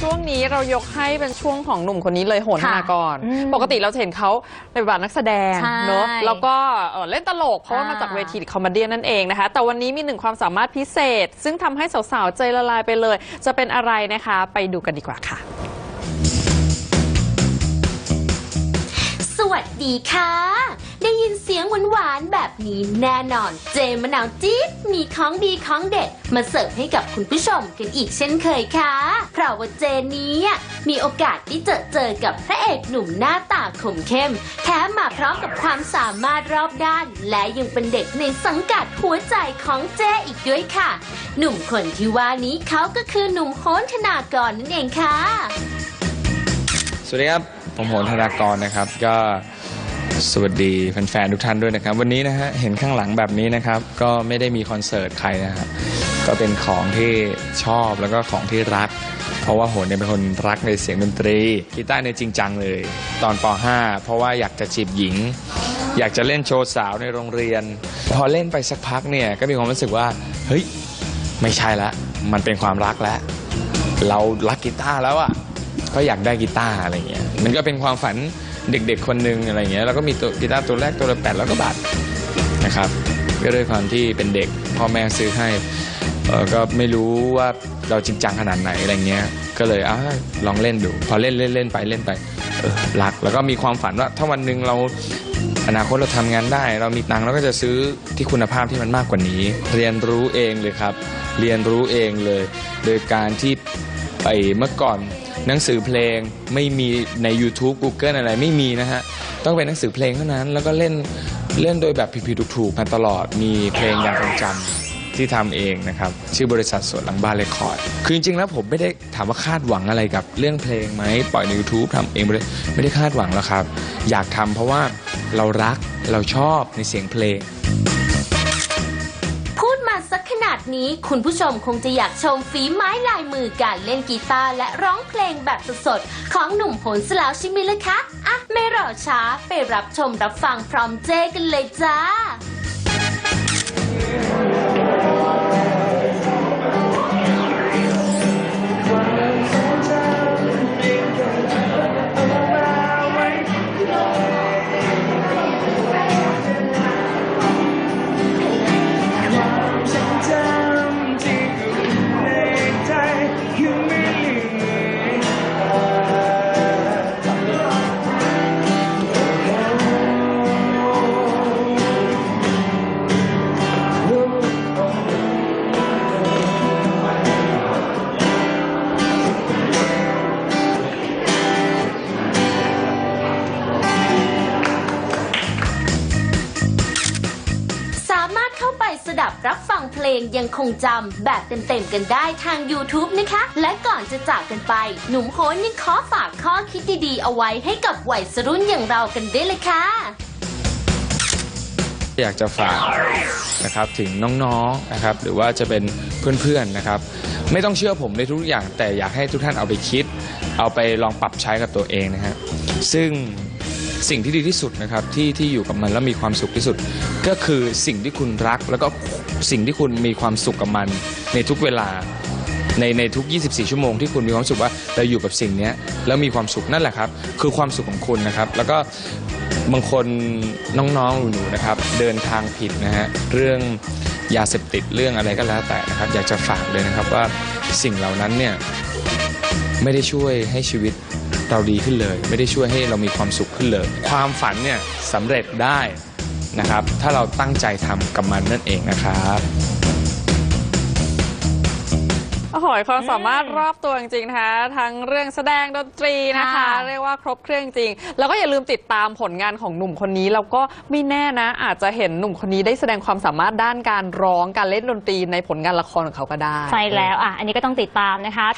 ช่วงนี้เรายกให้เป็นช่วงของหนุ่มคนนี้เลยโหนธค่ะนากรอืมปกติเราจะเห็นเขาในบทบาทนักแสดงใช่เนอะแล้วก็เอ่อเล่นตลกเพราะว่าอ่าม มาจากเวทีคอมเมดี้นั่นเองนะคะ แต่วันนี้มีหนึ่งความสามารถพิเศษ ซึ่งทำให้สาวๆ ใจละลายไปเลย จะเป็นอะไรนะคะ ไปดูกันดีกว่าค่ะ สวัสดีค่ะ ได้ยินเสียงหวานๆแบบ นี้แน่นอน เจมะนาวจี๊ดมีของดีของเด็ด มาเสิร์ฟให้กับคุณผู้ชมกันอีกเช่นเคยค่ะ เพราะว่าเจนี้มีโอกาสได้เจอเจอกับพระเอกหนุ่มหน้าตาคมเข้ม แถมมาพร้อมกับความสามารถรอบด้าน และยังเป็นเด็กในสังกัดหัวใจของเจอีกด้วยค่ะ หนุ่มคนที่ว่านี้เขาก็คือหนุ่มโหนธนากรนั่นเองค่ะ สวัสดีครับ ผมโหนธนากรนะครับ ก็ สวัสดีแฟนๆทุกท่านด้วยนะครับ วันนี้นะฮะเห็นข้างหลังแบบนี้นะครับ ก็ไม่ได้มีคอนเสิร์ตใครนะครับก็เป็นของที่ชอบแล้วก็ของที่รัก เพราะว่าโหนเนี่ยเป็นคนรักในเสียงดนตรีกีตาร์เนี่ยจริงจังเลย ตอนป .5 เพราะว่าอยากจะจีบหญิง อยากจะเล่นโชว์สาวในโรงเรียน พอเล่นไปสักพักเนี่ยก็มีความรู้สึกว่าเฮ้ยไม่ใช่ละ มันเป็นความรักแล้ว เรารักกีตาร์แล้วอะก็อยากได้กีตาร์อะไรเงี้ยมันก็เป็นความฝัน เด็กๆคนหนึ่งอะไรเงี้ยแล้วก็มีตัวกีตาร์ตัวแรกตัวละแปดแล้วก็บาทนะครับก็ด้วยความที่เป็นเด็กพ่อแม่ซื้อให้ก็ไม่รู้ว่าเราจริงจังขนาดไหนอะไรเงี้ยก็เลยอลองเล่นดู พอเล่นเล่นเล่นไปเล่นไปรักแล้วก็มีความฝันว่า ถ้าวันหนึ่งเราอนาคตเราทำงานได้ เรามีตังค์เราก็จะซื้อที่คุณภาพที่มันมากกว่านี้ เรียนรู้เองเลยครับ เรียนรู้เองเลย โดยการที่ไปเมื่อก่อน หนังสือเพลงไม่มีใน YouTube Google อะไรไม่มีนะฮะ ต้องเป็นหนังสือเพลงเท่านั้น แล้วก็เล่นเล่นโดยแบบผิดๆถูกๆมาตลอดมีเพลงอย่างทรงจำที่ทำเองนะครับ ชื่อบริษัทสวนหลังบ้านเรคคอร์ดคือจริงๆแล้วผมไม่ได้ถามว่าคาดหวังอะไรกับเรื่องเพลงไหมปล่อยใน YouTube ทำเองไม่ได้ไม่ได้คาดหวังแล้วครับ อยากทำเพราะว่าเรารักเราชอบในเสียงเพลง ดนี้คุณผู้ชมคงจะอยากชมฝีไม้ลายมือการเล่นกีตาร์และร้องเพลงแบบสดๆ ของหนุ่มโหนสลาวใช่ไหมล่ะคะ อะ ไม่รอช้าไปรับชมรับฟังพร้อมเจกันเลยจ้าับรับฟังเพลงยังคงจำแบบเต็มๆกันได้ทาง YouTube นะคะ และก่อนจะจากกันไป หนุ่มโหนยังขอฝากข้อคิดดีๆเอาไว้ให้กับวัยรุ่นอย่างเรากันด้วยเลยค่ะ อยากจะฝากนะครับถึงน้องๆนะครับหรือว่าจะเป็นเพื่อนๆนะครับ ไม่ต้องเชื่อผมในทุกอย่าง แต่อยากให้ทุกท่านเอาไปคิด เอาไปลองปรับใช้กับตัวเองนะฮะซึ่ง สิ่งที่ดีที่สุดนะครับที่ที่อยู่กับมันแล้วมีความสุขที่สุด ก็คือสิ่งที่คุณรัก แล้วก็สิ่งที่คุณมีความสุขกับมัน ในทุกเวลาในในทุก 24 ชั่วโมงที่คุณมีความสุขว่าเราอยู่กับสิ่งเนี้ยแล้วมีความสุขนั่นแหละครับ คือความสุขของคุณนะครับ แล้วก็บางคนน้องๆหนูๆนะครับ เดินทางผิดนะฮะเรื่องยาเสพติดเรื่องอะไรก็แล้วแต่นะครับ อยากจะฝากเลยนะครับว่าสิ่งเหล่านั้นเนี่ยไม่ได้ช่วยให้ชีวิต เราดีขึ้นเลย ไม่ได้ช่วยให้เรามีความสุขขึ้นเลย ความฝันเนี่ยสำเร็จได้นะครับ ถ้าเราตั้งใจทำกับมันนั่นเองนะครับโอ้โหความสามารถรอบตัวจริงๆนะคะทั้งเรื่องแสดงดนตรีนะคะค่ะเรียกว่าครบเครื่องจริง แล้วก็อย่าลืมติดตามผลงานของหนุ่มคนนี้แล้วก็ไม่แน่นะ อาจจะเห็นหนุ่มคนนี้ได้แสดงความสามารถด้านการร้องการเล่นดนตรีในผลงานละครของเขาก็ได้ใช่แล้วอะอันนี้ก็ต้องติดตามนะคะ